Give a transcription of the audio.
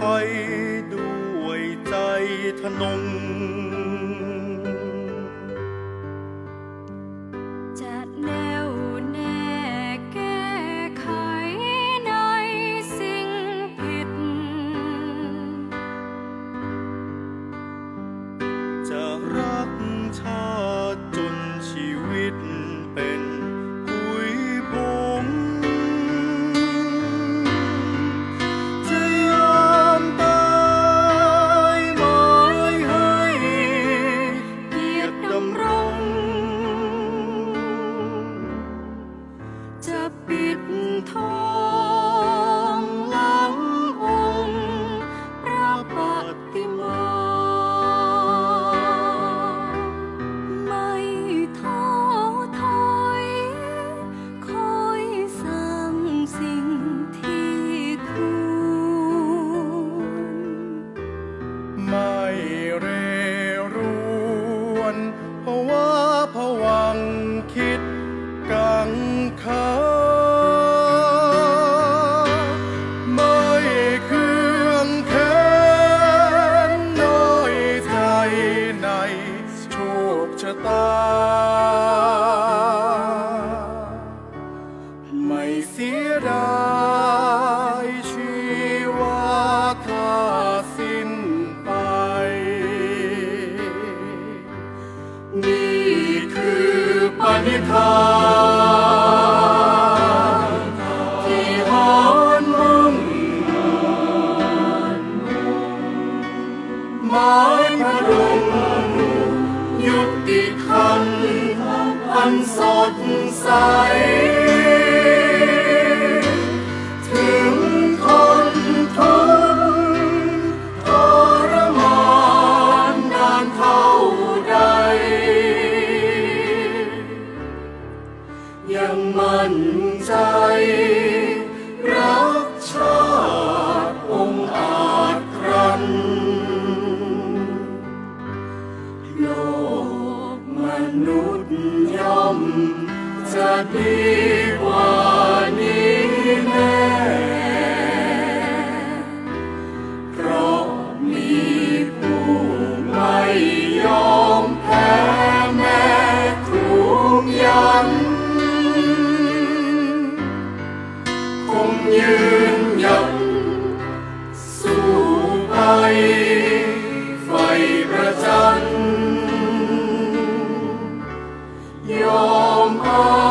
ให้ด้วยใจทนง ไม่เสียดายชีวาข้าสิ้นไป นี่คือปณิธานที่หอนมุ่งมไมายพระดงยุติคันอันสดใส ยังมั่นใจ รักชาติองอาจครั้นโลกมนุษย์ย่อมจะดี 拥抱